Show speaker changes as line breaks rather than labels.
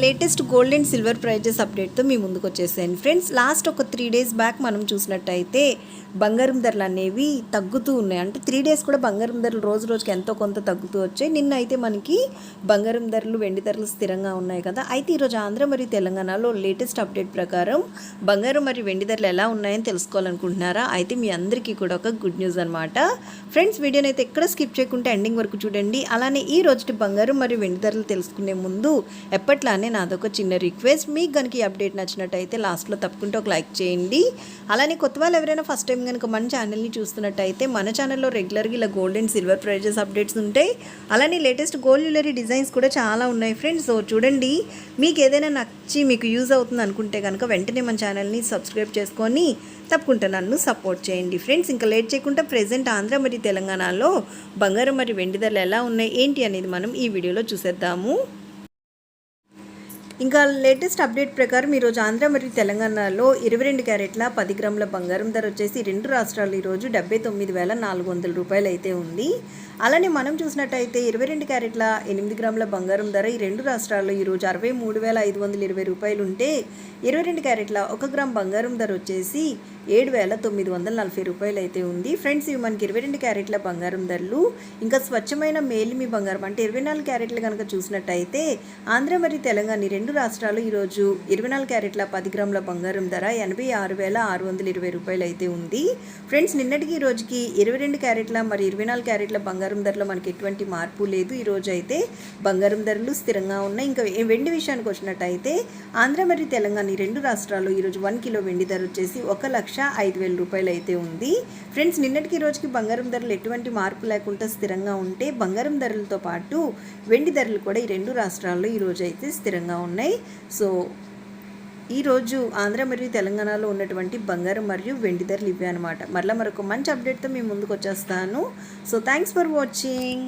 Latest gold and silver prices అప్డేట్తో మీ ముందుకు వచ్చేసాను. ఫ్రెండ్స్ లాస్ట్ ఒక త్రీ డేస్ బ్యాక్ మనం చూసినట్టయితే బంగారం ధరలు అనేవి తగ్గుతూ ఉన్నాయి. అంటే త్రీ డేస్ కూడా బంగారం ధరలు రోజు రోజుకి ఎంతో కొంత తగ్గుతూ వచ్చాయి. నిన్న అయితే మనకి బంగారం ధరలు వెండి ధరలు స్థిరంగా ఉన్నాయి కదా. అయితే ఈరోజు ఆంధ్ర మరియు తెలంగాణలో లేటెస్ట్ అప్డేట్ ప్రకారం బంగారం మరియు వెండి ధరలు ఎలా ఉన్నాయని తెలుసుకోవాలనుకుంటున్నారా? అయితే మీ అందరికీ కూడా ఒక గుడ్ న్యూస్ అనమాట ఫ్రెండ్స్ వీడియోని అయితే ఎక్కడ స్కిప్ చేయకుండా ఎండింగ్ వరకు చూడండి. అలానే ఈ రోజు బంగారం మరియు వెండి ధరలు తెలుసుకునే ముందు ఎప్పట్లానే నాదొక చిన్న రిక్వెస్ట్ మీకు కనుక ఈ అప్డేట్ నచ్చినట్టయితే లాస్ట్లో తప్పకుండా ఒక లైక్ చేయండి. అలానే కొత్త వాళ్ళు ఎవరైనా ఫస్ట్ టైం కనుక మన ఛానల్ని చూస్తున్నట్టయితే మన ఛానల్లో రెగ్యులర్గా ఇలా gold and silver prices updates ఉంటాయి. అలానే లేటెస్ట్ గోల్డ్ జ్యువెలరీ డిజైన్స్ కూడా చాలా ఉన్నాయి ఫ్రెండ్స్ సో చూడండి మీకు ఏదైనా నచ్చి మీకు యూజ్ అవుతుంది అనుకుంటే కనుక వెంటనే మన ఛానల్ని సబ్స్క్రైబ్ చేసుకొని తప్పకుండా నన్ను సపోర్ట్ చేయండి ఫ్రెండ్స్ ఇంకా లేట్ చేయకుండా ప్రెజెంట్ ఆంధ్ర మరియు తెలంగాణలో బంగారం మరియు వెండి ధరలు ఎలా ఉన్నాయి ఏంటి అనేది మనం ఈ వీడియోలో చూసేద్దాము. ఇంకా లేటెస్ట్ అప్డేట్ ప్రకారం ఈరోజు ఆంధ్ర మరియు తెలంగాణలో ఇరవై రెండు క్యారెట్ల పది గ్రాముల బంగారం ధర వచ్చేసి రెండు రాష్ట్రాలు ఈరోజు డెబ్బై తొమ్మిది వేల నాలుగు వందల రూపాయలు అయితే ఉంది. అలానే మనం చూసినట్టయితే ఇరవై రెండు క్యారెట్ల ఎనిమిది గ్రాముల బంగారం ధర ఈ రెండు రాష్ట్రాల్లో ఈరోజు అరవై మూడు వేల ఐదు వందల ఇరవై రూపాయలు ఉంటే ఇరవై రెండు క్యారెట్ల ఒక గ్రామ్ బంగారం ధర వచ్చేసి ఏడు వేల తొమ్మిది వందల నలభై రూపాయలు అయితే ఉంది. ఫ్రెండ్స్ ఇవి మనకి ఇరవై రెండు క్యారెట్ల బంగారం ధరలు. ఇంకా స్వచ్ఛమైన మేలిమి బంగారం అంటే ఇరవై నాలుగు క్యారెట్లు కనుక చూసినట్టయితే ఆంధ్ర మరియు తెలంగాణ రెండు రాష్ట్రాలు ఈరోజు ఇరవై నాలుగు క్యారెట్ల పది గ్రాముల బంగారం ధర ఎనభై ఆరు వేల ఆరు వందల ఇరవై రూపాయలు అయితే ఉంది. ఫ్రెండ్స్ నిన్నటికి ఈ రోజుకి ఇరవై రెండు క్యారెట్ల మరి ఇరవై నాలుగు క్యారెట్ల బంగారం ధరలో మనకి ఎటువంటి మార్పు లేదు. ఈ రోజు అయితే బంగారం ధరలు స్థిరంగా ఉన్నాయి. ఇంకా వెండి విషయానికి వచ్చినట్టయితే ఆంధ్ర మరియు తెలంగాణ రెండు రాష్ట్రాలు ఈరోజు వన్ కిలో వెండి ధర వచ్చేసి ఒక లక్ష ఐదు వేల రూపాయలు అయితే ఉంది. ఫ్రెండ్స్ నిన్నటికి ఈ రోజుకి బంగారం ధరలు ఎటువంటి మార్పు లేకుండా స్థిరంగా ఉంటే బంగారం ధరలతో పాటు వెండి ధరలు కూడా ఈ రెండు రాష్ట్రాల్లో ఈ రోజు అయితే స్థిరంగా ఉన్నాయి. సో ఈరోజు ఆంధ్ర మరియు తెలంగాణలో ఉన్నటువంటి బంగారం మరియు వెండి ధరలు ఇవే అనమాట మరలా మరొక మంచి అప్డేట్తో మేము ముందుకు వచ్చేస్తాను. So thanks for watching